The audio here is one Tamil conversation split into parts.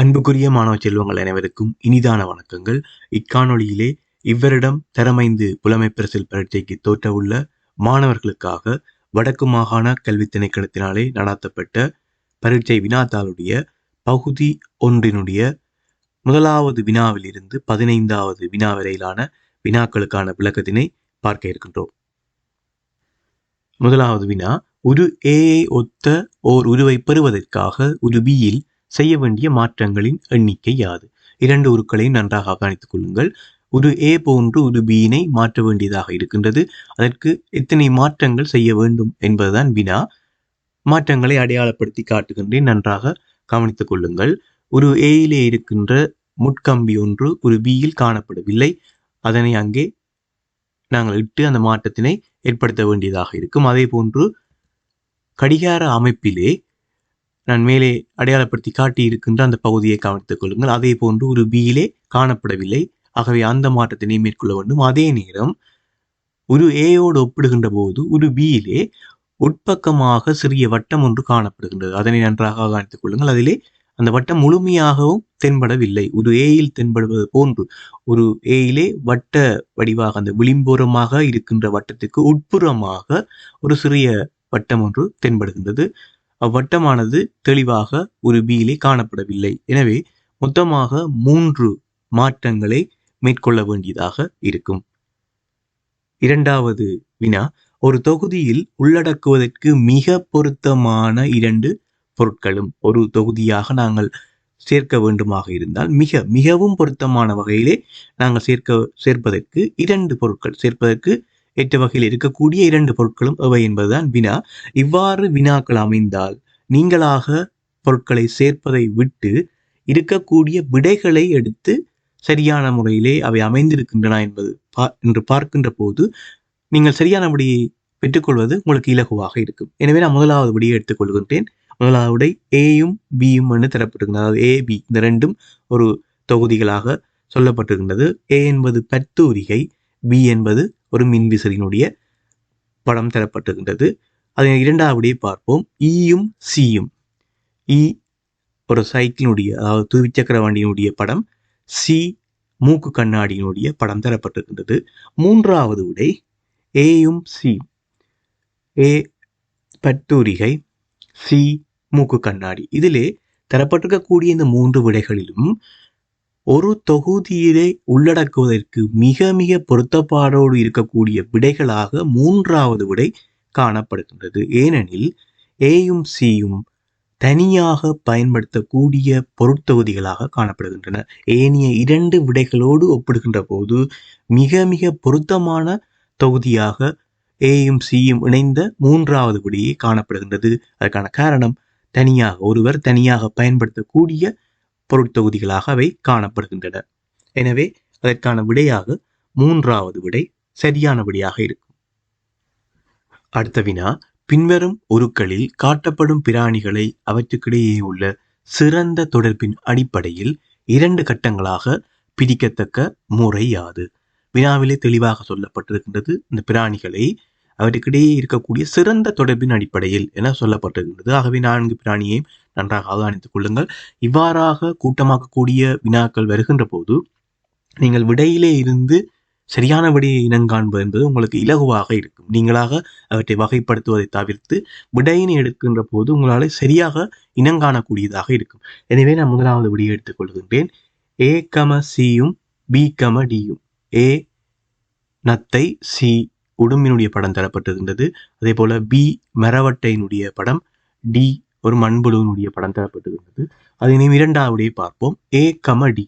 அன்புக்குரிய மாணவ செல்வங்கள் அனைவருக்கும் இனிதான வணக்கங்கள். இக்காணொளியிலே இவ்வரிடம் தரமைந்து புலமை பரிசில் பரீட்சைக்கு தோற்றவுள்ள மாணவர்களுக்காக வடக்கு மாகாண கல்வி திணைக்களத்தினாலே நடாத்தப்பட்ட பரீட்சை வினாத்தாளுடைய பகுதி ஒன்றினுடைய முதலாவது வினாவிலிருந்து பதினைந்தாவது வினா வரையிலான வினாக்களுக்கான விளக்கத்தினை பார்க்க இருக்கின்றோம். முதலாவது வினா ஒரு ஏ ஒத்த ஓர் உருவை பெறுவதற்காக உரு பியில் செய்ய வேண்டிய மாற்றங்களின் எண்ணிக்கை யாது? இரண்டு உருக்களையும் நன்றாக கவனித்துக் கொள்ளுங்கள். ஒரு ஏ போன்று ஒரு பியினை மாற்ற வேண்டியதாக இருக்கின்றது. அதற்கு எத்தனை மாற்றங்கள் செய்ய வேண்டும் என்பதுதான் வினா. மாற்றங்களை அடையாளப்படுத்தி காட்டுகின்றேன். நன்றாக கவனித்துக் கொள்ளுங்கள். ஒரு ஏயிலே இருக்கின்ற முட்கம்பி ஒன்று ஒரு பியில் காணப்படவில்லை. அதனை அங்கே நாங்கள் இட்டு அந்த மாற்றத்தினை ஏற்படுத்த வேண்டியதாக இருக்கும். அதே போன்று கடிகார அமைப்பிலே நான் மேலே அடையாளப்படுத்தி காட்டி இருக்கின்ற அந்த பகுதியை கவனித்துக் கொள்ளுங்கள். அதே போன்று ஒரு பியிலே காணப்படவில்லை. ஆகவே அந்த மாற்றத்தினை மேற்கொள்ள வேண்டும். அதே நேரம் ஒரு ஏயோடு ஒப்பிடுகின்ற போது ஒரு பியிலே உட்பக்கமாக சிறிய வட்டம் ஒன்று காணப்படுகின்றது. அதனை நன்றாக கவனித்துக் கொள்ளுங்கள். அதிலே அந்த வட்டம் முழுமையாகவும் தென்படவில்லை. ஒரு ஏயில் தென்படுவது போன்று ஒரு ஏயிலே வட்ட வடிவாக அந்த விளிம்புறமாக இருக்கின்ற வட்டத்திற்கு உட்புறமாக ஒரு சிறிய வட்டம் ஒன்று தென்படுகின்றது. அவ்வட்டமானது தெளிவாக ஒரு பியிலே காணப்படவில்லை. எனவே மொத்தமாக மூன்று மாற்றங்களை மேற்கொள்ள வேண்டியதாக இருக்கும். இரண்டாவது வினா ஒரு தொகுதியில் உள்ளடக்குவதற்கு மிக பொருத்தமான இரண்டு பொருட்களும் ஒரு தொகுதியாக நாங்கள் சேர்க்க வேண்டுமாக இருந்தால் மிக மிகவும் பொருத்தமான வகையிலே நாங்கள் சேர்க்க சேர்ப்பதற்கு இரண்டு பொருட்கள் சேர்ப்பதற்கு எட்டு வகையில் இருக்கக்கூடிய இரண்டு பொருட்களும் எவை என்பதுதான் வினா. இவ்வாறு வினாக்கள் அமைந்தால் நீங்களாக பொருட்களை சேர்ப்பதை விட்டு இருக்கக்கூடிய விடைகளை எடுத்து சரியான முறையிலே அவை அமைந்திருக்கின்றன என்பது பா என்று பார்க்கின்ற போது நீங்கள் சரியான விடையை பெற்றுக்கொள்வது உங்களுக்கு இலகுவாக இருக்கும். எனவே நான் முதலாவது விடையை எடுத்துக்கொள்கின்றேன். முதலாவது விடை ஏயும் பியும் என்று தரப்பட்டிருக்கிறது. அதாவது ஏ பி இந்த ரெண்டும் ஒரு தொகுதிகளாக சொல்லப்பட்டிருக்கின்றது ஏ என்பது பத்தூரிகை பி என்பது ஒரு மின்விசிறியினுடைய படம் தரப்பட்டிருக்கின்றது. அதை இரண்டாவது பார்ப்போம். ஈயும் சியும் இ e ஒரு சைக்கிளினுடைய அதாவது துவிச்சக்கர வண்டியினுடைய படம். சி மூக்கு கண்ணாடியினுடைய படம் தரப்பட்டிருக்கின்றது. மூன்றாவது விடை ஏயும் சி ஏ பட்டூரிகை சி மூக்கு கண்ணாடி. இதிலே தரப்பட்டிருக்கக்கூடிய இந்த மூன்று விடைகளிலும் ஒரு தொகுதியிலே உள்ளடக்குவதற்கு மிக மிக பொருத்தப்பாடோடு இருக்கக்கூடிய விடைகளாக மூன்றாவது விடை காணப்படுகின்றது. ஏனெனில் ஏயும் சியும் தனியாக பயன்படுத்தக்கூடிய பொருட்தொகுதிகளாக காணப்படுகின்றன. ஏனைய இரண்டு விடைகளோடு ஒப்பிடுகின்ற போது மிக மிக பொருத்தமான தொகுதியாக ஏயும் சியும் இணைந்த மூன்றாவது விடையே காணப்படுகின்றது. அதற்கான காரணம் தனியாக ஒருவர் தனியாக பயன்படுத்தக்கூடிய பொருட்தொகுதிகளாக அவை காணப்படுகின்றன. எனவே அதற்கான விடையாக மூன்றாவது விடை சரியான விடையாக இருக்கும். அடுத்த வினா பின்வரும் உருக்களில் காட்டப்படும் பிராணிகளை அவற்றுக்கிடையே உள்ள சிறந்த தொடர்பின் அடிப்படையில் இரண்டு கட்டங்களாக பிரிக்கத்தக்க முறை யாது. வினாவிலே தெளிவாக சொல்லப்பட்டிருக்கின்றது இந்த பிராணிகளை அவற்றுக்கிடையே இருக்கக்கூடிய சிறந்த தொடர்பின் அடிப்படையில் என சொல்லப்பட்டிருக்கின்றது. ஆகவே நான்கு பிராணியையும் நன்றாக அவதானித்துக் கொள்ளுங்கள். இவ்வாறாக கூட்டமாக்கக்கூடிய வினாக்கள் வருகின்ற போது நீங்கள் விடையிலே இருந்து சரியான விடையை இனங்காண்பது என்பது உங்களுக்கு இலகுவாக இருக்கும். நீங்களாக அவற்றை வகைப்படுத்துவதை தவிர்த்து விடையினை எடுக்கின்ற போது உங்களால் சரியாக இனங்காணக்கூடியதாக இருக்கும். எனவே நான் முதலாவது விடையை எடுத்துக்கொள்கின்றேன் ஏ கம சியும் பி கம டியும் ஏ நத்தை சி உடும்பினுடைய படம் தரப்பட்டிருந்தது. அதே போல பி மரவட்டையினுடைய படம் டி ஒரு மண்புழுவினுடைய படம் தரப்பட்டிருக்கின்றது அதனை இரண்டாவதையை பார்ப்போம். ஏ கமடி.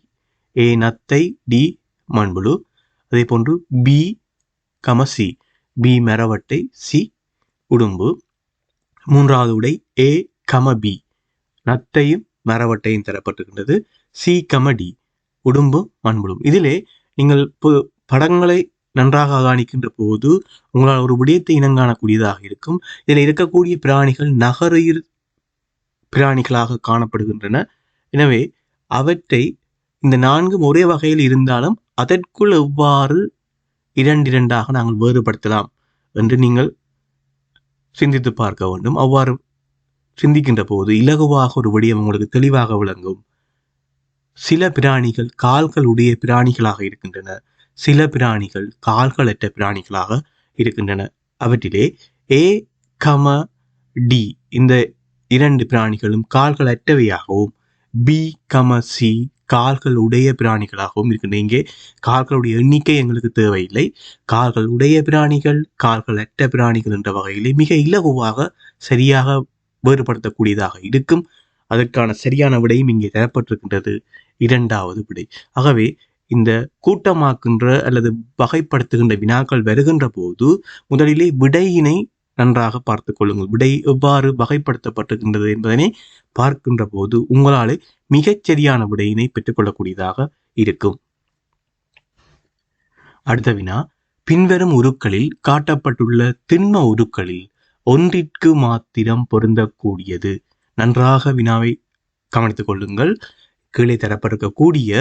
ஏ நத்தை டி மண்புழு. அதே போன்று பி கம சி பி மரவட்டை சி உடும்பு. மூன்றாவது உடை ஏ கம பி நத்தையும் மரவட்டையும் தரப்பட்டிருக்கின்றது சி கமடி. உடும்பு மண்புழும். இதிலே நீங்கள் படங்களை நன்றாக அவதானிக்கின்ற போது உங்களால் ஒரு விடயத்தை இனங்காணக்கூடியதாக இருக்கும். இதில் இருக்கக்கூடிய பிராணிகள் நகரையில் பிராணிகளாக காணப்படுகின்றன. எனவே அவற்றை இந்த நான்கும் ஒரே வகையில் இருந்தாலும் அதற்குள் எவ்வாறு இரண்டிரண்டாக நாங்கள் வேறுபடுத்தலாம் என்று நீங்கள் சிந்தித்து பார்க்க வேண்டும். அவ்வாறு சிந்திக்கின்ற போது இலகுவாக ஒரு விடயம் உங்களுக்கு தெளிவாக விளங்கும். சில பிராணிகள் கால்களுடைய பிராணிகளாக இருக்கின்றன. சில பிராணிகள் கால்களற்ற பிராணிகளாக இருக்கின்றன. அவற்றிலே ஏ கம டி இந்த இரண்டு பிராணிகளும் கால்கள் அற்றவையாகவும் பி கம சி கால்கள் உடைய பிராணிகளாகவும் இருக்கின்றன. இங்கே கால்களுடைய எண்ணிக்கை எங்களுக்கு தேவையில்லை. கால்கள் உடைய பிராணிகள் கால்கள் அற்ற பிராணிகள் என்ற வகையிலே மிக இலகுவாக சரியாக வேறுபடுத்தக்கூடியதாக இருக்கும். அதற்கான சரியான விடையும் இங்கே தரப்பட்டிருக்கின்றது. இரண்டாவது விடை. ஆகவே இந்த கூட்டமாக்குகின்ற அல்லது வகைப்படுத்துகின்ற வினாக்கள் வருகின்ற போது முதலிலே விடையினை நன்றாக பார்த்து கொள்ளுங்கள். விடை எவ்வாறு வகைப்படுத்தப்பட்டிருக்கின்றது என்பதனை பார்க்கின்ற போது உங்களாலே மிகச் சரியான விடையினை பெற்றுக்கொள்ளக்கூடியதாக இருக்கும். அடுத்த வினா. பின்வரும் உருக்களில் காட்டப்பட்டுள்ள திண்ம உருக்களில் ஒன்றிற்கு மாத்திரம் பொருந்தக்கூடியது. நன்றாக வினாவை கவனித்துக் கொள்ளுங்கள். கீழே தரப்பட்டிருக்கக்கூடிய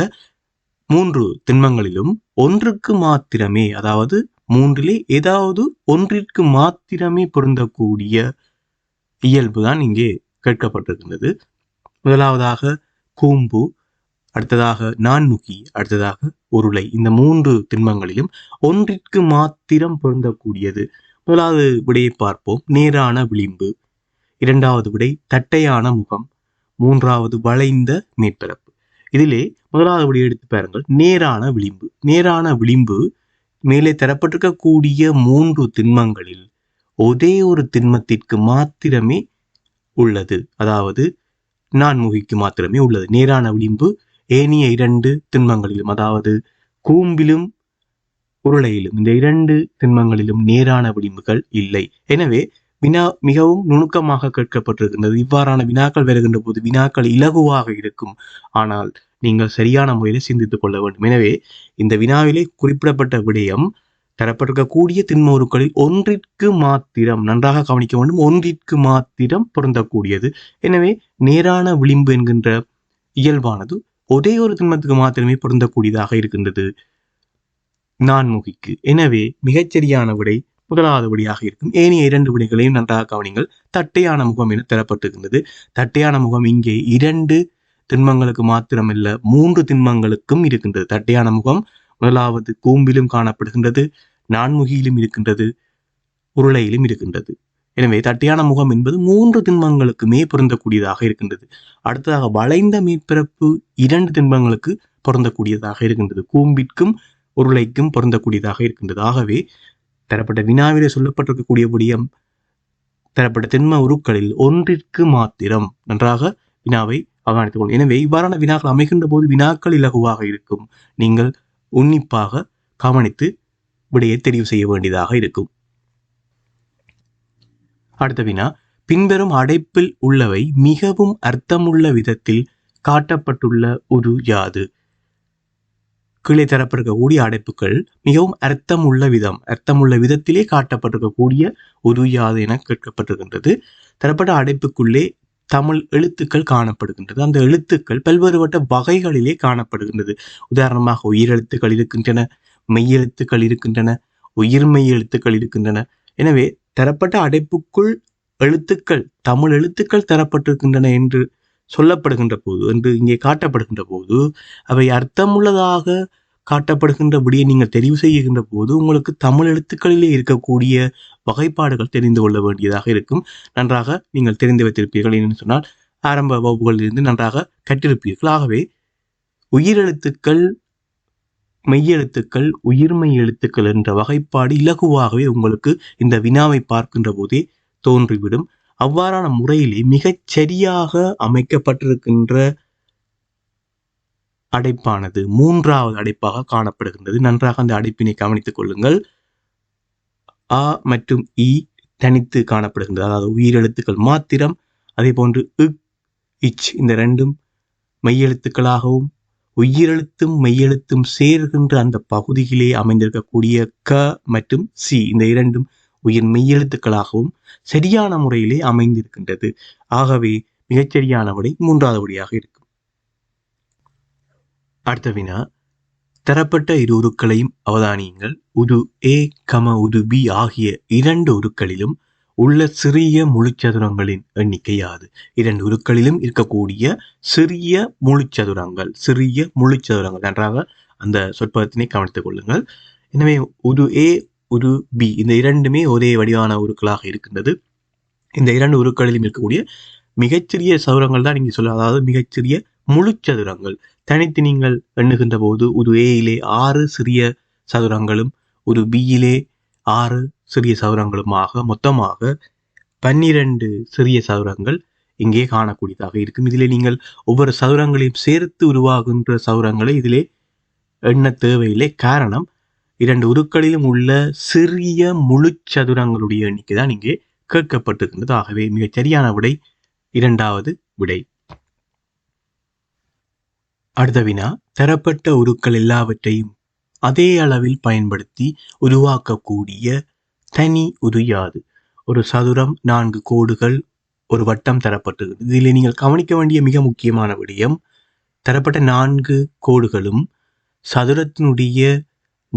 மூன்று திண்மங்களிலும் ஒன்றுக்கு மாத்திரமே அதாவது மூன்றிலே ஏதாவது ஒன்றிற்கு மாத்திரமே பொருந்தக்கூடிய இயல்பு தான் இங்கே கேட்கப்பட்டிருக்கின்றது. முதலாவதாக கூம்பு அடுத்ததாக நான்முகி அடுத்ததாக உருளை. இந்த மூன்று திண்மங்களிலும் ஒன்றிற்கு மாத்திரம் பொருந்தக்கூடியது. முதலாவது விடையை பார்ப்போம். நேரான விளிம்பு. இரண்டாவது விடை தட்டையான முகம். மூன்றாவது வளைந்த மேற்பரப்பு. இதிலே முதலாவது விடையை எடுத்து பாருங்கள். நேரான விளிம்பு. நேரான விளிம்பு மேலே தரப்பட்டிருக்கக்கூடிய மூன்று திண்மங்களில் ஒரே ஒரு திண்மத்திற்கு மாத்திரமே உள்ளது. அதாவது நான்முகிக்கு மாத்திரமே உள்ளது. நேரான விளிம்பு ஏனைய இரண்டு திண்மங்களிலும் அதாவது கூம்பிலும் உருளையிலும். இந்த இரண்டு திண்மங்களிலும் நேரான விளிம்புகள் இல்லை. எனவே வினா மிகவும் நுணுக்கமாக கேட்கப்பட்டிருக்கின்றது. இவ்வாறான வினாக்கள் வருகின்ற போது வினாக்கள் இலகுவாக இருக்கும். ஆனால் நீங்கள் சரியான முறையில் சிந்தித்துக் கொள்ள வேண்டும். எனவே இந்த வினாவிலே குறிப்பிடப்பட்ட விடயம் தரப்பட்டிருக்கக்கூடிய திண்மோருக்களில் ஒன்றிற்கு மாத்திரம் நன்றாக கவனிக்க வேண்டும் ஒன்றிற்கு மாத்திரம் பொருந்தக்கூடியது. எனவே நேரான விளிம்பு என்கின்ற இயல்பானது ஒரே ஒரு திண்மத்துக்கு மாத்திரமே பொருந்தக்கூடியதாக இருக்கின்றது. நான்முகிக்கு. எனவே மிகச்சரியான விடை முதலாவது விடையாக இருக்கும். ஏனைய இரண்டு விடைகளையும் நன்றாக கவனிங்கள். தட்டையான முகம் என தரப்பட்டிருக்கின்றது. தட்டையான முகம் இங்கே இரண்டு திண்மங்களுக்கு மாத்திரமல்ல மூன்று திண்மங்களுக்கும் இருக்கின்றது. தட்டையான முகம் முதலாவது கூம்பிலும் காணப்படுகின்றது நான்முகியிலும் இருக்கின்றது உருளையிலும் இருக்கின்றது. எனவே தட்டையான முகம் என்பது மூன்று திண்மங்களுக்குமே பொருந்தக்கூடியதாக இருக்கின்றது. அடுத்ததாக வளைந்த மேற்பரப்பு இரண்டு திண்மங்களுக்கு பொருந்தக்கூடியதாக இருக்கின்றது. கூம்பிற்கும் உருளைக்கும் பொருந்தக்கூடியதாக இருக்கின்றது. ஆகவே தரப்பட்ட வினாவிலே சொல்லப்பட்டிருக்கக்கூடியபடிய விடயம் தரப்பட்ட திண்ம உருக்களில் ஒன்றிற்கு மாத்திரம் நன்றாக வினாவை அவகாணித்துக் கொள்ளும் எனவே இவ்வாறான வினாக்கள் அமைகின்ற போது வினாக்கள் இலகுவாக இருக்கும். நீங்கள் உன்னிப்பாக கவனித்து விடையை தெரிவு செய்ய வேண்டியதாக இருக்கும். அடுத்த வினா பின்வரும் அடைப்பில் உள்ளவை மிகவும் அர்த்தமுள்ள விதத்தில் காட்டப்பட்டுள்ள உரு யாது. கீழே தரப்பட்டிருக்கக்கூடிய அடைப்புகள் மிகவும் அர்த்தம் உள்ள விதம் அர்த்தம் உள்ள விதத்திலே காட்டப்பட்டிருக்கக்கூடிய ஒரு யாது என கேட்கப்பட்டிருக்கின்றது. தரப்பட்ட அடைப்புக்குள்ளே தமிழ் எழுத்துக்கள் காணப்படுகின்றது. அந்த எழுத்துக்கள் பல்வேறுபட்ட வகைகளிலே காணப்படுகின்றது. உதாரணமாக உயிரெழுத்துக்கள் இருக்கின்றன மெய்யெழுத்துக்கள் இருக்கின்றன உயிர்மெய் எழுத்துக்கள் இருக்கின்றன. எனவே தரப்பட்ட அடைப்புக்குள் எழுத்துக்கள் தமிழ் எழுத்துக்கள் தரப்பட்டிருக்கின்றன என்று சொல்லப்படுகின்ற போது என்று இங்கே காட்டப்படுகின்ற போது அவை அர்த்தமுள்ளதாக காட்டப்படுகின்ற விடியை நீங்கள் தெரிவு செய்கின்ற போது உங்களுக்கு தமிழ் எழுத்துக்களிலே இருக்கக்கூடிய வகைப்பாடுகள் தெரிந்து கொள்ள வேண்டியதாக இருக்கும். நன்றாக நீங்கள் தெரிந்து வைத்திருப்பீர்கள் என்று சொன்னால் ஆரம்ப வகுப்புகளிலிருந்து நன்றாக கற்றிருப்பீர்கள். ஆகவே உயிரெழுத்துக்கள் மெய்யெழுத்துக்கள் உயிர்மெய் எழுத்துக்கள் என்ற வகைப்பாடு இலகுவாகவே உங்களுக்கு இந்த வினாவை பார்க்கின்ற போதே தோன்றிவிடும். அவ்வாறான முறையிலே மிகச் சரியாக அமைக்கப்பட்டிருக்கின்ற அடைப்பானது மூன்றாவது அடைப்பாக காணப்படுகின்றது. நன்றாக அந்த அடைப்பினை கவனித்துக் கொள்ளுங்கள். ஆ மற்றும் இ தனித்து காணப்படுகின்றது. அதாவது உயிரெழுத்துக்கள் மாத்திரம் அதே போன்று இக் இச் இந்த ரெண்டும் மெய்யெழுத்துக்களாகவும் உயிரெழுத்தும் மெய்யெழுத்தும் சேர்கின்ற அந்த பகுதியிலே அமைந்திருக்கக்கூடிய க மற்றும் சி இந்த இரண்டும் உயிர் மெய்யெழுத்துக்களாகவும் சரியான முறையிலே அமைந்திருக்கின்றது. ஆகவே மிகச்சரியான விடை மூன்றாவது விடையாக இருக்கும். அடுத்த வினா. தரப்பட்ட இரு உருக்களையும் அவதானியுங்கள். உது ஏ கம உது பி ஆகிய இரண்டு உருக்களிலும் உள்ள சிறிய முழுச்சதுரங்களின் எண்ணிக்கை யாது இரண்டு உருக்களிலும் இருக்கக்கூடிய சிறிய முழுச்சதுரங்கள் சிறிய முழுச்சதுரங்கள். நன்றாக அந்த சொற்பதத்தினை கவனித்துக் கொள்ளுங்கள். எனவே உது ஏ ஒரு பி இந்த இரண்டுமே ஒரே வடிவான உருக்களாக இருக்கின்றது. இந்த இரண்டு உருக்களிலும் இருக்கக்கூடிய மிகச்சிறிய சதுரங்கள் தான் நீங்கள் சொல்ல அதாவது மிகச்சிறிய முழுச்சதுரங்கள் தனித்து நீங்கள் எண்ணுகின்ற போது ஒரு ஏயிலே ஆறு சிறிய சதுரங்களும் ஒரு பியிலே ஆறு சிறிய சதுரங்களுமாக மொத்தமாக பன்னிரண்டு சிறிய சதுரங்கள் இங்கே காணக்கூடியதாக இருக்கும். இதிலே நீங்கள் ஒவ்வொரு சதுரங்களையும் சேர்த்து உருவாகின்ற சதுரங்களை இதிலே எண்ண தேவையில்லை. காரணம் இரண்டு உருக்களிலும் உள்ள சிறிய முழுச்சதுரங்களுடைய எண்ணிக்கை தான் இங்கே கேட்கப்பட்டிருக்கின்றது. ஆகவே மிகச் சரியான விடை இரண்டாவது விடை. அடுத்த வினா தரப்பட்ட உருக்கள் எல்லாவற்றையும் அதே அளவில் பயன்படுத்தி உருவாக்கக்கூடிய தனி உரு யாது? ஒரு சதுரம் நான்கு கோடுகள் ஒரு வட்டம் தரப்பட்டிருக்கிறது. இதில் நீங்கள் கவனிக்க வேண்டிய மிக முக்கியமான விடயம் தரப்பட்ட நான்கு கோடுகளும் சதுரத்தினுடைய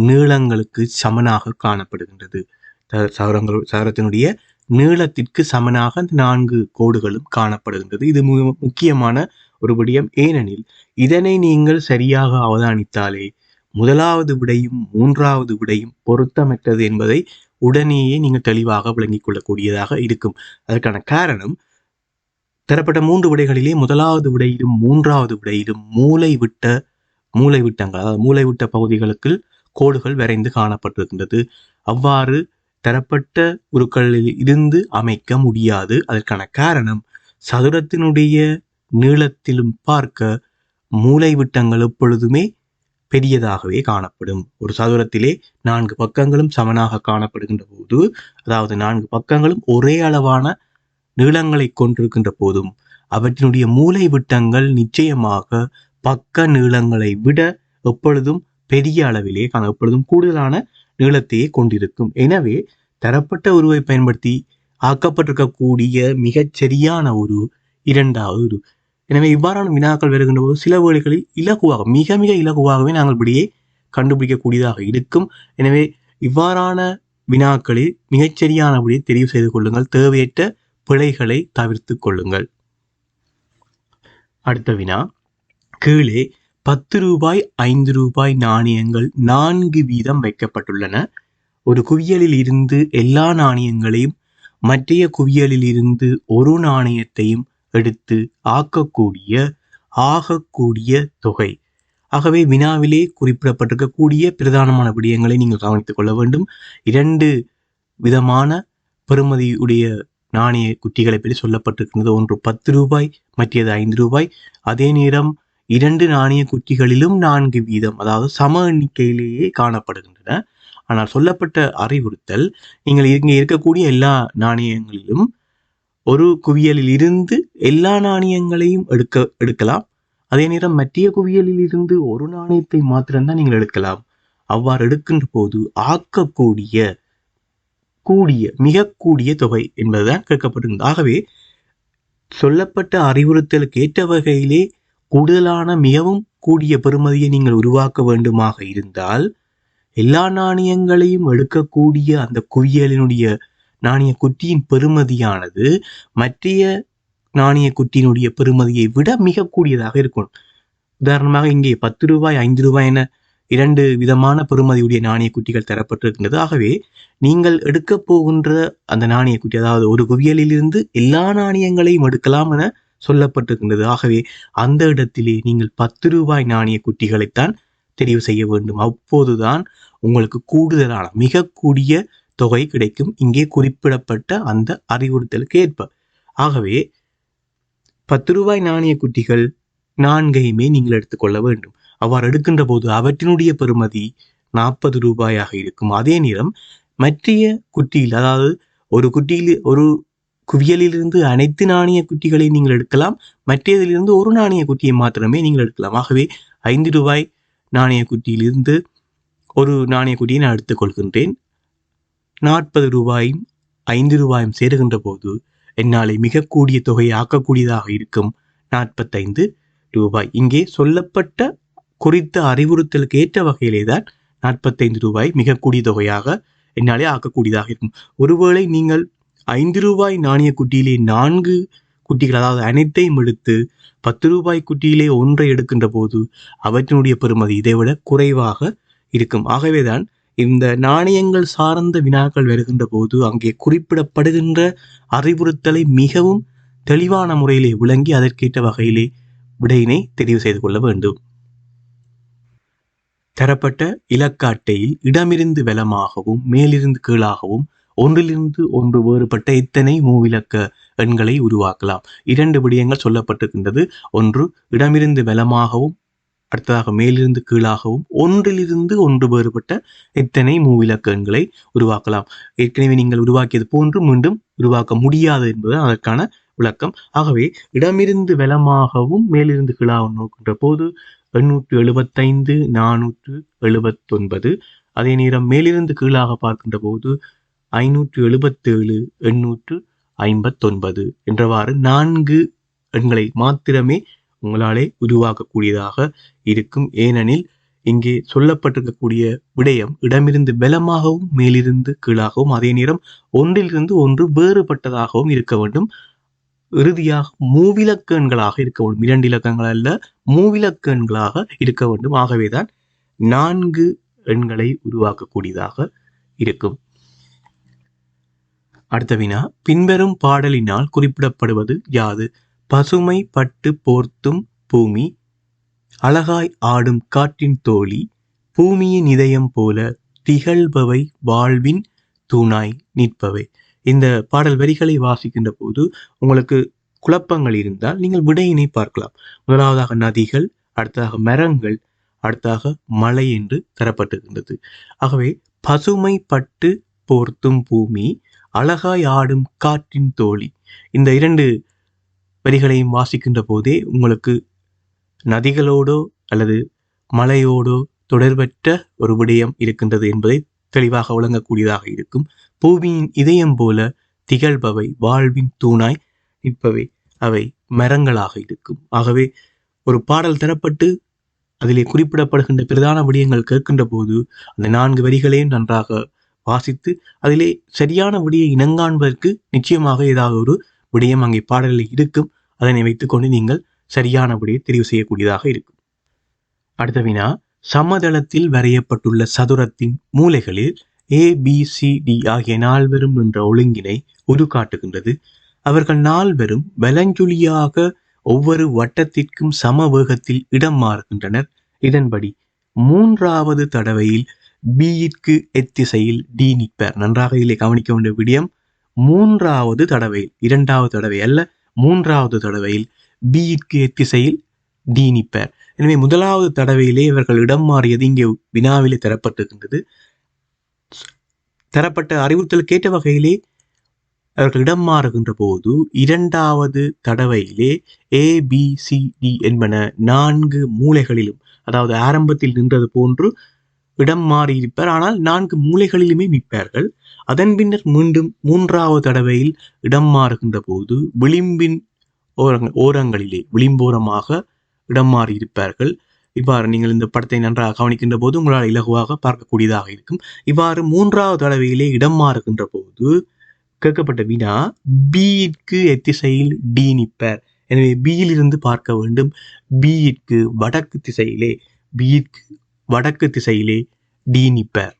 நீளங்களுக்கு சமனாக காணப்படுகின்றது. த- சதுரங்கள் நீளத்திற்கு சமனாக அந்த நான்கு கோடுகளும் காணப்படுகின்றது. இது முக்கியமான ஒரு விடயம். ஏனெனில் இதனை நீங்கள் சரியாக அவதானித்தாலே முதலாவது விடையும் மூன்றாவது விடையும் பொருத்தமற்றது என்பதை உடனேயே நீங்கள் தெளிவாக விளங்கிக் கொள்ளக்கூடியதாக இருக்கும். அதற்கான காரணம் தரப்பட்ட மூன்று விடைகளிலே முதலாவது விடையிலும் மூன்றாவது விடையிலும் மூளை விட்ட மூளை விட்டங்கள் அதாவது மூளை விட்ட பகுதிகளுக்கு கோடுகள் வரைந்து காணப்பட்டிருக்கின்றது. அவ்வாறு தரப்பட்ட உருக்களில் இருந்து அமைக்க முடியாது. அதற்கான காரணம் சதுரத்தினுடைய நீளத்திலும் பார்க்க மூளை விட்டங்கள் எப்பொழுதுமே பெரியதாகவே காணப்படும். ஒரு சதுரத்திலே நான்கு பக்கங்களும் சமனாக காணப்படுகின்ற போது அதாவது நான்கு பக்கங்களும் ஒரே அளவான நீளங்களை கொண்டிருக்கின்ற போதும் அவற்றினுடைய மூலை விட்டங்கள் நிச்சயமாக பக்க நீளங்களை விட எப்பொழுதும் பெரிய அளவிலே காணப்படும் கூடுதலான நீளத்தையே கொண்டிருக்கும். எனவே தரப்பட்ட உருவை பயன்படுத்தி ஆக்கப்பட்டிருக்கக்கூடிய மிகச் சரியான ஒரு இரண்டாவது உரு. எனவே இவ்வாறான வினாக்கள் வருகின்ற போது சில வேளைகளில் இலகுவாக மிக மிக இலகுவாகவே நாங்கள் இப்படியே கண்டுபிடிக்கக்கூடியதாக இருக்கும். எனவே இவ்வாறான வினாக்களில் மிகச்சரியான தெரிவு செய்து கொள்ளுங்கள். தேவையற்ற பிழைகளை தவிர்த்து கொள்ளுங்கள். அடுத்த வினா. கீழே பத்து ரூபாய் ஐந்து ரூபாய் நாணயங்கள் நான்கு வீதம் வைக்கப்பட்டுள்ளன. ஒரு குவியலில் இருந்து எல்லா நாணயங்களையும் மற்றைய குவியலில் இருந்து ஒரு நாணயத்தையும் எடுத்து ஆக்கக்கூடிய ஆகக்கூடிய தொகை. ஆகவே வினாவிலே குறிப்பிடப்பட்டிருக்கக்கூடிய பிரதானமான விடயங்களை நீங்கள் கவனித்துக் கொள்ள வேண்டும். இரண்டு விதமான பெறுமதியுடைய நாணய குட்டிகளை பற்றி சொல்லப்பட்டிருக்கின்றது. ஒன்று பத்து ரூபாய் மற்றது ஐந்து ரூபாய். அதே நேரம் இரண்டு நாணய குட்டிகளிலும் நான்கு வீதம் அதாவது சம எண்ணிக்கையிலேயே காணப்படுகின்றன. ஆனால் சொல்லப்பட்ட அறிவுறுத்தல் நீங்கள் இங்கே இருக்கக்கூடிய எல்லா நாணயங்களிலும் ஒரு குவியலில் இருந்து எல்லா நாணயங்களையும் எடுக்க எடுக்கலாம். அதே நேரம் மத்திய குவியலில் இருந்து ஒரு நாணயத்தை மாத்திரம்தான் நீங்கள் எடுக்கலாம். அவ்வாறு எடுக்கின்ற போது ஆக்கக்கூடிய கூடிய மிக கூடிய தொகை என்பதுதான் கேட்கப்பட்டிருந்தது ஆகவே சொல்லப்பட்ட அறிவுறுத்தலுக்கு ஏற்ற வகையிலே கூடுதலான மிகவும் கூடிய பெறுமதியை நீங்கள் உருவாக்க வேண்டுமாக இருந்தால் எல்லா நாணயங்களையும் எடுக்கக்கூடிய அந்த குவியலினுடைய நாணய குட்டியின் பெறுமதியானது மற்றைய நாணய குட்டியினுடைய பெறுமதியை விட மிக கூடியதாக இருக்கும். உதாரணமாக இங்கே பத்து ரூபாய் ஐந்து ரூபாய் என இரண்டு விதமான பெறுமதியுடைய நாணய குட்டிகள் தரப்பட்டிருக்கின்றது. ஆகவே நீங்கள் எடுக்கப் போகின்ற அந்த நாணய குட்டி அதாவது ஒரு குவியலிலிருந்து எல்லா நாணயங்களையும் எடுக்கலாம் என சொல்லப்பட்டிருக்கின்றது. ஆகவே அந்த இடத்திலே நீங்கள் பத்து ரூபாய் நாணய குட்டிகளைத்தான் தெரிவு செய்ய வேண்டும். அப்போதுதான் உங்களுக்கு கூடுதலான மிக கூடிய தொகை கிடைக்கும். இங்கே குறிப்பிடப்பட்ட அந்த அறிவுறுத்தலுக்கு ஏற்ப. ஆகவே பத்து ரூபாய் நாணய குட்டிகள் நான்கையுமே நீங்கள் எடுத்துக்கொள்ள வேண்டும். அவ்வாறு எடுக்கின்ற போது அவற்றினுடைய பெறுமதி நாற்பது ரூபாயாக இருக்கும். அதே நேரம் மற்றைய குட்டியில் அதாவது ஒரு குட்டியில் ஒரு குவியலிலிருந்து அனைத்து நாணய குட்டிகளை நீங்கள் எடுக்கலாம். மற்றதிலிருந்து ஒரு நாணய குட்டியை மாத்திரமே நீங்கள் எடுக்கலாம். ஆகவே ஐந்து ரூபாய் நாணய குட்டியிலிருந்து ஒரு நாணய குட்டியை நான் எடுத்துக்கொள்கின்றேன். நாற்பது ரூபாயும் ஐந்து ரூபாயும் சேருகின்ற போது என்னாலே மிக கூடிய தொகையை ஆக்கக்கூடியதாக இருக்கும். நாற்பத்தைந்து ரூபாய். இங்கே சொல்லப்பட்ட குறித்த அறிவுறுத்தலுக்கு ஏற்ற வகையிலே தான் நாற்பத்தைந்து ரூபாய் மிக கூடிய தொகையாக என்னாலே ஆக்கக்கூடியதாக இருக்கும். ஒருவேளை நீங்கள் ஐந்து ரூபாய் நாணய குட்டியிலே நான்கு குட்டிகள் அதாவது அனைத்தையும் எடுத்து பத்து ரூபாய் குட்டியிலே ஒன்றை எடுக்கின்ற போது அவற்றினுடைய பெறுமதி இதைவிட குறைவாக இருக்கும். ஆகவேதான் இந்த நாணயங்கள் சார்ந்த வினாக்கள் வருகின்ற போது அங்கே குறிப்பிடப்படுகின்ற அறிவுறுத்தலை மிகவும் தெளிவான முறையிலே விளங்கி அதற்கேற்ற வகையிலே விடையினை தெரிவு செய்து கொள்ள வேண்டும். தரப்பட்ட இலக்காட்டையில் இடமிருந்து வலமாகவும் மேலிருந்து கீழாகவும் ஒன்றிலிருந்து ஒன்று வேறுபட்ட இத்தனை மூவிலக்க எண்களை உருவாக்கலாம்? இரண்டு விடயங்கள் சொல்லப்பட்டிருக்கின்றது. ஒன்று இடமிருந்து வலமாகவும் அடுத்ததாக மேலிருந்து கீழாகவும் ஒன்றிலிருந்து ஒன்று வேறுபட்ட எத்தனை மூவிலக்க எண்களை உருவாக்கலாம். ஏற்கனவே நீங்கள் உருவாக்கியது போன்று மீண்டும் உருவாக்க முடியாது என்பது அதற்கான விளக்கம். ஆகவே இடமிருந்து வலமாகவும் மேலிருந்து கீழாகவும் நோக்கின்ற போது எண்ணூற்று எழுபத்தைந்து நானூற்று எழுபத்தொன்பது. அதே நேரம் மேலிருந்து கீழாக பார்க்கின்ற போது ஐநூற்று எழுபத்தேழு எண்ணூற்று ஐம்பத்தொன்பது என்றவாறு நான்கு எண்களை மாத்திரமே உங்களாலே உருவாக்கக்கூடியதாக இருக்கும். ஏனெனில் இங்கே சொல்லப்பட்டிருக்கக்கூடிய விடயம் இடமிருந்து பலமாகவும் மேலிருந்து கீழாகவும் அதே நேரம் ஒன்றிலிருந்து ஒன்று வேறுபட்டதாகவும் இருக்க வேண்டும். இறுதியாக மூவிலக்கண்களாக இருக்க வேண்டும். இரண்டு இலக்கங்கள் அல்ல மூவிலக்கண்களாக இருக்க வேண்டும். ஆகவேதான் நான்கு எண்களை உருவாக்கக்கூடியதாக இருக்கும். அடுத்த வினா பின்வரும் பாடலினால் குறிப்பிடப்படுவது யாது? பசுமை பட்டு போர்த்தும் பூமி அழகாய் ஆடும் காற்றின் தோழி பூமியின் இதயம் போல திகழ்பவை வாழ்வின் தூணாய் நிற்பவை. இந்த பாடல் வரிகளை வாசிக்கின்ற போது உங்களுக்கு குழப்பங்கள் இருந்தால் நீங்கள் விடையினை பார்க்கலாம். முதலாவதாக நதிகள் அடுத்ததாக மரங்கள் அடுத்ததாக மலை என்று தரப்பட்டிருக்கின்றது. ஆகவே பசுமை பட்டு போர்த்தும் பூமி அழகாய் ஆடும் காற்றின் தோழி. இந்த இரண்டு வரிகளையும் வாசிக்கின்ற போதே உங்களுக்கு நதிகளோடோ அல்லது மலையோடோ தொடர்பற்ற ஒரு விடயம் இருக்கின்றது என்பதை தெளிவாக விளங்கக்கூடியதாக இருக்கும். பூமியின் இதயம் போல திகழ்பவை வாழ்வின் தூணாய் நிற்பவை அவை மரங்களாக இருக்கும். ஆகவே ஒரு பாடல் தரப்பட்டு அதிலே குறிப்பிடப்படுகின்ற பிரதான விடயங்கள் கேட்கின்ற போது அந்த நான்கு வரிகளையும் நன்றாக வாசித்து அதிலே சரியான விடியை இனங்காண்பதற்கு நிச்சயமாக ஏதாவது ஒரு விடயம் அங்கே பாடலில் இருக்கும். அதனை வைத்துக்கொண்டு நீங்கள் சரியான விடையை தெரிவு செய்யக்கூடியதாக இருக்கும். அடுத்த வினா சமதளத்தில் வரையப்பட்டுள்ள சதுரத்தின் மூலைகளில் ஏ பி சி டி ஆகிய நால்வரும் என்ற ஒழுங்கினை உருக்காட்டுகின்றது. அவர்கள் நால்வரும் வலஞ்சுழியாக ஒவ்வொரு வட்டத்திற்கும் சம வேகத்தில் இடம் மாறுகின்றனர். இதன்படி மூன்றாவது தடவையில் பியிற்கு எத்திசையில் டி நிற்பர். நன்றாக இதிலே கவனிக்க வேண்டிய விடயம் மூன்றாவது தடவையில் இரண்டாவது தடவை அல்ல மூன்றாவது தடவையில் பியிற்கு எத்திசையில் டி நிற்பர். எனவே முதலாவது தடவையிலே இவர்கள் இடம் மாறியது இங்கே வினாவிலே தரப்பட்டிருக்கின்றது. தரப்பட்ட அறிவுறுத்தலுக்கு ஏற்ற வகையிலே அவர்கள் இடம் மாறுகின்ற போது இரண்டாவது தடவையிலே ஏ பி சி டி என்பன நான்கு மூலைகளிலும் அதாவது ஆரம்பத்தில் நின்றது போன்று இடம் மாறி இருப்பார் ஆனால் நான்கு மூலைகளிலுமே நிற்பார்கள். அதன் பின்னர் மீண்டும் மூன்றாவது தடவையில் இடம் மாறுகின்ற போது விளிம்பின் ஓரங்க ஓரங்களிலே விளிம்போரமாக இடம் மாறி இருப்பார்கள் இவ்வாறு நீங்கள் இந்த படத்தை நன்றாக கவனிக்கின்ற போது உங்களால் இலகுவாக பார்க்கக்கூடியதாக இருக்கும். இவ்வாறு மூன்றாவது தடவையிலே இடம் மாறுகின்ற போது கேட்கப்பட்ட வினா பியிற்கு எத்திசையில் டி நிற்பர். எனவே பியிலிருந்து பார்க்க வேண்டும். பியிற்கு வடக்கு திசையிலே பியிற்கு வடக்கு திசையிலே டி நிற்பர்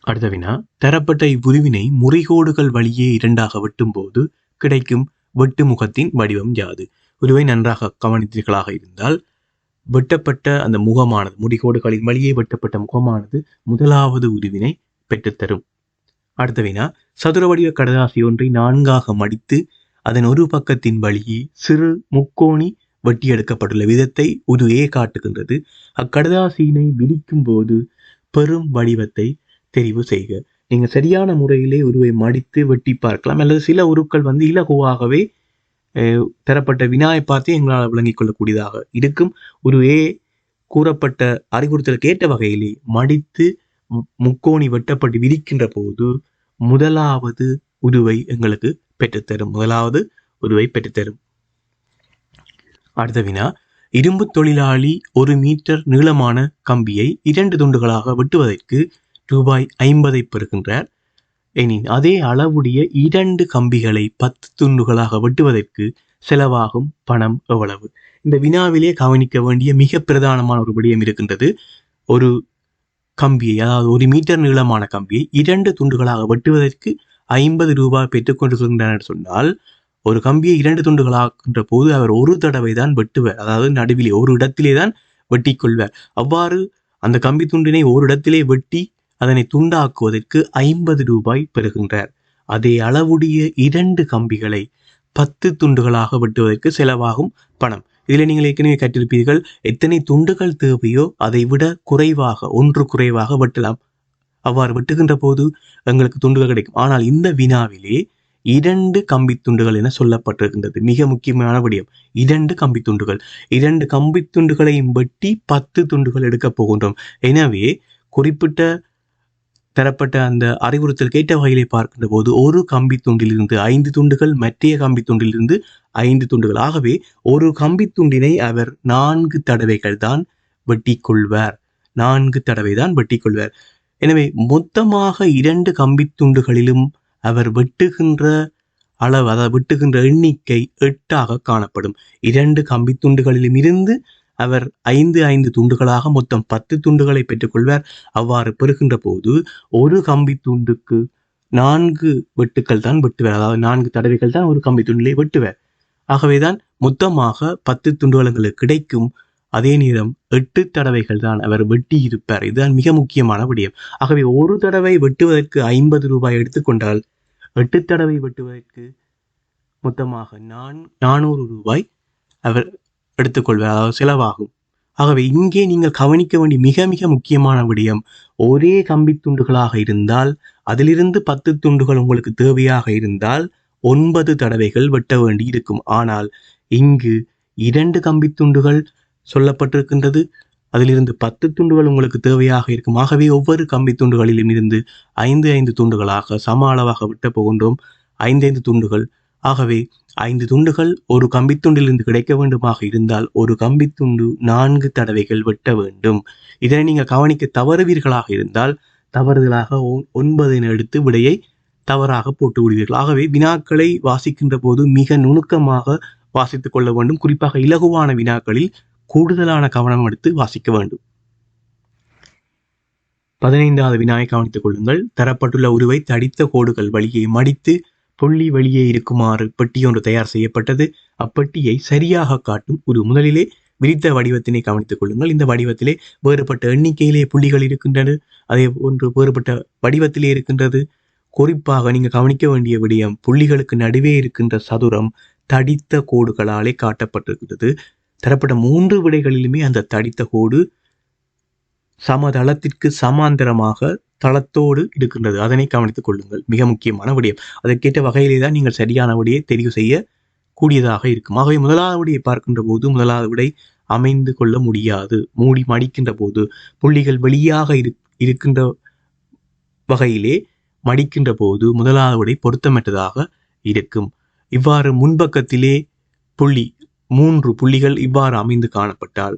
அடுத்த வினா தரப்பட்ட இவ்வுருவினை முறிகோடுகள் வழியே இரண்டாக வெட்டும்போது கிடைக்கும் வெட்டு முகத்தின் வடிவம் யாது? உருவை நன்றாக கவனித்தீர்களாக இருந்தால் வெட்டப்பட்ட அந்த முகமானது முடிகோடுகளின் வழியே வெட்டப்பட்ட முகமானது முதலாவது உருவினை பெற்றுத்தரும். அடுத்த வினா சதுர வடிவ கடலாசி ஒன்றை நான்காக மடித்து அதன் ஒரு பக்கத்தின் வழியே சிறு முக்கோணி வெட்டி எடுக்கப்பட்டுள்ள விதத்தை ஒரு காட்டுகின்றது. அக்கடதாசியினை விரிக்கும் போது பெரும் வடிவத்தை தெரிவு செய்க. நீங்க சரியான முறையிலே உருவை மடித்து வெட்டி பார்க்கலாம். அல்லது சில உருக்கள் வந்து இலகுவாகவே தரப்பட்ட வினாயை பார்த்து எங்களால் விளங்கிக் கொள்ளக்கூடியதாக இருக்கும். உருவே கூறப்பட்ட அறிவுறுத்தலுக்கு ஏற்ற வகையிலே மடித்து மு- முக்கோணி வெட்டப்பட்டு விரிக்கின்ற போது முதலாவது உருவை எங்களுக்கு பெற்றுத்தரும். முதலாவது உருவை பெற்றுத்தரும். அடுத்த வினா இரும்பு தொழிலாளி ஒரு மீட்டர் நீளமான கம்பியை இரண்டு துண்டுகளாக வெட்டுவதற்கு ரூபாய் ஐம்பதை பெறுகின்றார். எனின் அதே அளவுடைய இரண்டு கம்பிகளை பத்து துண்டுகளாக வெட்டுவதற்கு செலவாகும் பணம் எவ்வளவு? இந்த வினாவிலே கவனிக்க வேண்டிய மிக பிரதானமான ஒரு விடயம் இருக்கின்றது. ஒரு கம்பியை அதாவது ஒரு மீட்டர் நீளமான கம்பியை இரண்டு துண்டுகளாக வெட்டுவதற்கு ஐம்பது ரூபாய் பெற்றுக்கொண்டிருக்கின்றனர் என்று சொன்னால் ஒரு கம்பியை இரண்டு துண்டுகளாகின்ற போது அவர் ஒரு தடவை தான் வெட்டுவர். அதாவது நடுவிலே ஒரு இடத்திலே தான் வெட்டி கொள்வார் அவ்வாறு அந்த கம்பி துண்டினை ஒரு இடத்திலே வெட்டி அதனை துண்டாக்குவதற்கு ஐம்பது ரூபாய் பெறுகின்றார். அதே அளவுடைய இரண்டு கம்பிகளை பத்து துண்டுகளாக வெட்டுவதற்கு செலவாகும் பணம். இதில் நீங்கள் ஏற்கனவே கற்றிருப்பீர்கள் எத்தனை துண்டுகள் தேவையோ அதை விட குறைவாக ஒன்று குறைவாக வெட்டலாம். அவ்வாறு வெட்டுகின்ற போது எங்களுக்கு துண்டுகள் கிடைக்கும். ஆனால் இந்த வினாவிலே இரண்டு கம்பி துண்டுகள் என சொல்லப்பட்டிருக்கின்றது. மிக முக்கியமான விடயம். இரண்டு கம்பி துண்டுகள் இரண்டு கம்பி துண்டுகளையும் வெட்டி பத்து துண்டுகள் எடுக்கப் போகின்றோம். எனவே குறிப்பிட்ட தரப்பட்ட அந்த அறிவுறுத்தல் கேட்ட வகையிலே பார்க்கின்ற போது ஒரு கம்பி துண்டிலிருந்து ஐந்து துண்டுகள் மற்றைய கம்பி துண்டிலிருந்து ஐந்து துண்டுகள். ஆகவே ஒரு கம்பி துண்டினை அவர் நான்கு தடவைகள் தான் வெட்டி கொள்வார் நான்கு தடவை தான் வெட்டி கொள்வார் எனவே மொத்தமாக இரண்டு கம்பி துண்டுகளிலும் அவர் வெட்டுகின்ற அளவு அதாவது வெட்டுகின்ற எண்ணிக்கை எட்டாக காணப்படும். இரண்டு கம்பி துண்டுகளிலும் இருந்து அவர் ஐந்து ஐந்து துண்டுகளாக மொத்தம் பத்து துண்டுகளை பெற்றுக்கொள்வார். அவ்வாறு பெறுகின்ற போது ஒரு கம்பி துண்டுக்கு நான்கு வெட்டுக்கள் தான் வெட்டுவார். அதாவது நான்கு தடவைகள் தான் ஒரு கம்பி துண்டிலே வெட்டுவார். ஆகவேதான் மொத்தமாக பத்து துண்டுகள் கிடைக்கும் அதே நேரம் எட்டு தடவைகள் தான் அவர் வெட்டி இருப்பார் இதுதான் மிக முக்கியமான விடயம். ஆகவே ஒரு தடவை வெட்டுவதற்கு ஐம்பது ரூபாய் எடுத்துக்கொண்டால் எட்டு தடவை வெட்டுவதற்கு மொத்தமாக நான் நானூறு ரூபாய் அவர் எடுத்துக்கொள்வார் அதாவது செலவாகும். ஆகவே இங்கே நீங்கள் கவனிக்க வேண்டிய மிக மிக முக்கியமான விடயம் ஒரே கம்பி துண்டுகளாக இருந்தால் அதிலிருந்து பத்து துண்டுகள் உங்களுக்கு தேவையாக இருந்தால் ஒன்பது தடவைகள் வெட்ட வேண்டி இருக்கும் ஆனால் இங்கு இரண்டு கம்பி துண்டுகள் சொல்லப்பட்டிருக்கின்றது. அதிலிருந்து பத்து துண்டுகள் உங்களுக்கு தேவையாக இருக்கும். ஆகவே ஒவ்வொரு கம்பி துண்டுகளிலும் இருந்து ஐந்து ஐந்து துண்டுகளாக சம அளவாக விட்ட போகின்றோம். ஐந்து ஐந்து துண்டுகள். ஆகவே ஐந்து துண்டுகள் ஒரு கம்பித்துண்டிலிருந்து கிடைக்க வேண்டுமாக இருந்தால் ஒரு கம்பித்துண்டு நான்கு தடவைகள் வெட்ட வேண்டும். இதனை நீங்கள் கவனிக்க தவறுவீர்களாக இருந்தால் தவறுதலாக ஒன்பதை எடுத்து விடையை தவறாக போட்டு விடுவீர்கள். ஆகவே வினாக்களை வாசிக்கின்ற போது மிக நுணுக்கமாக வாசித்துக் கொள்ள வேண்டும். குறிப்பாக இலகுவான வினாக்களில் கூடுதலான கவனம் எடுத்து வாசிக்க வேண்டும். பதினைந்தாவது வினாயை கவனித்துக் கொள்ளுங்கள். தரப்பட்டுள்ள உருவை தடித்த கோடுகள் வழியை மடித்து புள்ளி வெளியே இருக்குமாறு பெட்டி ஒன்று தயார் செய்யப்பட்டது. அப்பெட்டியை சரியாக காட்டும் ஒரு முதலிலே விரித்த வடிவத்தினை கவனித்துக் கொள்ளுங்கள். இந்த வடிவத்திலே வேறுபட்ட எண்ணிக்கையிலே புள்ளிகள் இருக்கின்றது அதே போன்று வேறுபட்ட வடிவத்திலே இருக்கின்றது. குறிப்பாக நீங்க கவனிக்க வேண்டிய விடயம் புள்ளிகளுக்கு நடுவே இருக்கின்ற சதுரம் தடித்த கோடுகளாலே காட்டப்பட்டிருக்கிறது தரப்பட்ட மூன்று விடைகளிலுமே அந்த தடித்த கோடு சமதளத்திற்கு சமாந்தரமாக தளத்தோடு இருக்கின்றது அதனை கவனித்துக் கொள்ளுங்கள். மிக முக்கியமான விடயம். அதற்கேற்ற வகையிலே தான் நீங்கள் சரியான விடையை தெரிவு செய்ய கூடியதாக இருக்கும். ஆகவே முதலாவது விடையை பார்க்கின்ற போது முதலாவது விடை அமைந்து கொள்ள முடியாது. மூடி மடிக்கின்ற போது புள்ளிகள் வெளியாக இருக்கின்ற வகையிலே மடிக்கின்ற போது முதலாவது விடை பொருத்தமற்றதாக இருக்கும். இவ்வாறு முன்பக்கத்திலே புள்ளி மூன்று புள்ளிகள் இவ்வாறு அமைந்து காணப்பட்டால்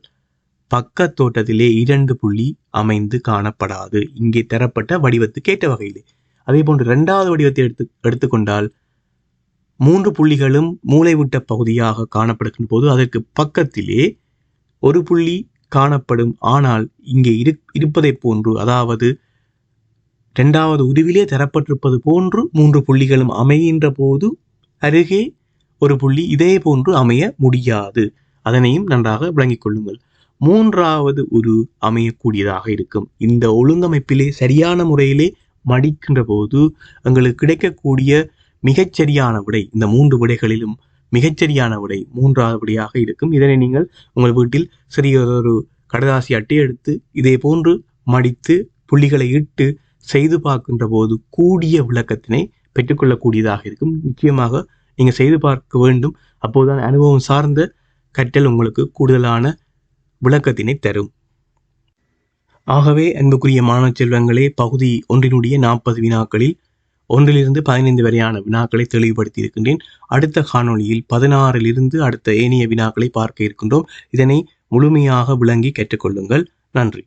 பக்க தோட்டத்திலே இரண்டு புள்ளி அமைந்து காணப்படாது. இங்கே தரப்பட்ட வடிவத்துக்கு ஏற்ற வகையிலே. அதே போன்று இரண்டாவது வடிவத்தை எடுத்து எடுத்துக்கொண்டால் மூன்று புள்ளிகளும் மூளைவிட்ட பகுதியாக காணப்படுகின்ற போது அதற்கு பக்கத்திலே ஒரு புள்ளி காணப்படும். ஆனால் இங்கே இரு இருப்பதைப் போன்று அதாவது இரண்டாவது உருவிலே தரப்பட்டிருப்பது போன்று மூன்று புள்ளிகளும் அமைகின்ற போது அருகே ஒரு புள்ளி இதே போன்று அமைய முடியாது. அதனையும் நன்றாக விளங்கிக் கொள்ளுங்கள். மூன்றாவது உரு அமையக்கூடியதாக இருக்கும். இந்த ஒழுங்கமைப்பிலே சரியான முறையிலே மடிக்கின்ற போது எங்களுக்கு கிடைக்கக்கூடிய மிகச்சரியான விடை இந்த மூன்று விடைகளிலும் மிகச்சரியான விடை மூன்றாவது விடையாக இருக்கும். இதனை நீங்கள் உங்கள் வீட்டில் சிறியதொரு கடதாசி அட்டை எடுத்து இதே போன்று மடித்து புள்ளிகளை இட்டு செய்து பார்க்கின்ற போது கூடிய விளக்கத்தினை பெற்றுக்கொள்ளக்கூடியதாக இருக்கும். நிச்சயமாக நீங்கள் செய்து பார்க்க வேண்டும். அப்போதுதான் அனுபவம் சார்ந்த கற்றல் உங்களுக்கு கூடுதலான விளக்கத்தினை தரும். ஆகவே அன்புக்குரிய மாணவ செல்வங்களே பகுதி ஒன்றினுடைய நாற்பது வினாக்களில் ஒன்றிலிருந்து பதினைந்து வரையான வினாக்களை தெளிவுபடுத்தி இருக்கின்றேன் அடுத்த காணொளியில் பதினாறிலிருந்து அடுத்த ஏனைய வினாக்களை பார்க்க இருக்கின்றோம். இதனை முழுமையாக விளங்கி கற்றுக்கொள்ளுங்கள் நன்றி.